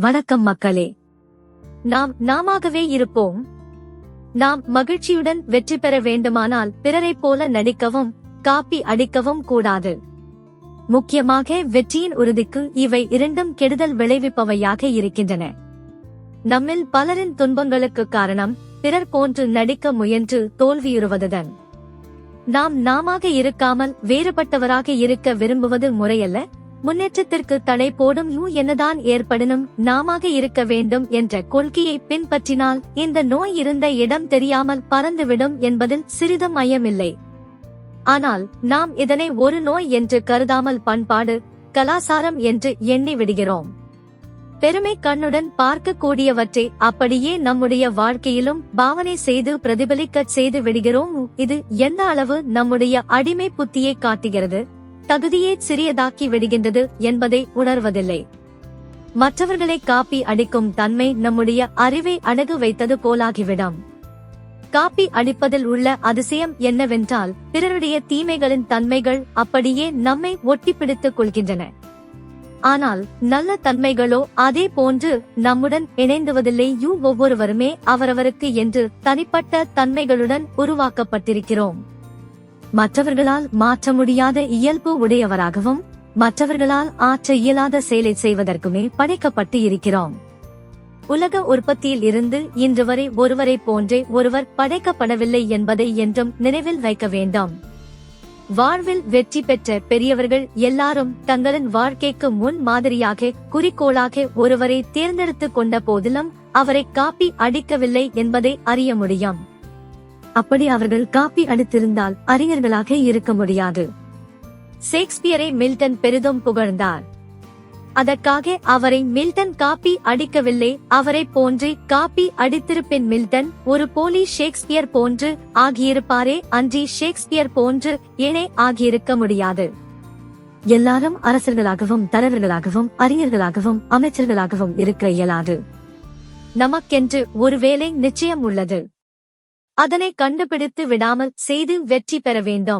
வணக்கம் மக்களே. நாம் நாமாகவே இருப்போம். நாம் மகிழ்ச்சியுடன் வெற்றி பெற வேண்டுமானால் பிறரைப் போல நடிக்கவும் காப்பி அடிக்கவும் கூடாது. முக்கியமாக வெற்றியின் உறுதிக்கு இவை இரண்டும் கெடுதல் விளைவிப்பவையாக இருக்கின்றன. நம்மில் பலரின் துன்பங்களுக்கு காரணம் பிறர் போன்று நடிக்க முயன்று தோல்வியுறுவதுதான். நாம் நாமாக இருக்காமல் வேறுபட்டவராக இருக்க விரும்புவது முறையல்ல. முன்னேற்றத்திற்கு தடை போடும் யூ என்னதான் ஏற்படணும் நாமாக இருக்க வேண்டும் என்ற கொள்கையை பின்பற்றினால் இந்த நோய் இருந்த இடம் தெரியாமல் பறந்துவிடும் என்பதில் சிறிதும் ஐயமில்லை ஆனால் நாம் இதனை ஒரு நோய் என்று கருதாமல் பண்பாடு கலாசாரம் என்று எண்ணி விடுகிறோம். பெருமை கண்ணுடன் பார்க்கக்கூடியவற்றை அப்படியே நம்முடைய வாழ்க்கையிலும் பாவனை செய்து பிரதிபலிக்கச் செய்து விடுகிறோம். இது எந்த அளவு நம்முடைய அடிமை புத்தியை காட்டுகிறது? தகுதியே சிறியதாக்கி விடுகின்றது என்பதை உணர்வதில்லை. மற்றவர்களை காப்பி அடிக்கும் தன்மை நம்முடைய அறிவை அணுகு வைத்தது போலாகிவிடும். காப்பி அடிப்பதில் உள்ள அதிசயம் என்னவென்றால் பிறருடைய தீமைகளின் தன்மைகள் அப்படியே நம்மை ஒட்டி பிடித்துக் கொள்கின்றன. ஆனால் நல்ல தன்மைகளோ அதே போன்று நம்முடன் இணைந்துவதில்லை யூ ஒவ்வொருவருமே அவரவருக்கு என்று தனிப்பட்ட தன்மைகளுடன் உருவாக்கப்பட்டிருக்கிறோம். மற்றவர்களால் மாற்ற முடியாத இயல்பு உடையவராகவும் மற்றவர்களால் ஆற்ற இயலாத செயலை செய்வதற்குமே படைக்கப்பட்டு இருக்கிறோம். உலக உற்பத்தியில் இருந்து இன்று வரை ஒருவரை போன்றே ஒருவர் படைக்கப்படவில்லை என்பதை என்றும் நினைவில் வைக்க வேண்டாம். வாழ்வில் வெற்றி பெற்ற பெரியவர்கள் எல்லாரும் தங்களின் வாழ்க்கைக்கு முன் மாதிரியாக குறிக்கோளாக ஒருவரை தேர்ந்தெடுத்துக் கொண்ட போதிலும் அவரை காப்பி அடிக்கவில்லை என்பதை அறிய முடியும். அப்படி அவர்கள் காப்பி அடித்திருந்தால் அறிஞர்களாக இருக்க முடியாது. ஷேக்ஸ்பியரை மில்டன் பெரிதும் புகழ்ந்தார். அதற்காக அவரை மில்டன் காப்பி அடிக்கவில்லை அவரை போன்று காப்பி அடித்திருப்பின் மில்டன் ஒரு போலி ஷேக்ஸ்பியர் போன்று ஆகியிருப்பாரே அன்றி ஷேக்ஸ்பியர் போன்று ஏனே ஆகியிருக்க முடியாது. எல்லாரும் அரசர்களாகவும் தலைவர்களாகவும் அறிஞர்களாகவும் அமைச்சர்களாகவும் இருக்க இயலாது. நமக்கென்று ஒருவேளை நிச்சயம் உள்ளது. அதனை கண்டுபிடித்து விடாமல் செய்து வெற்றி பெற வேண்டும்.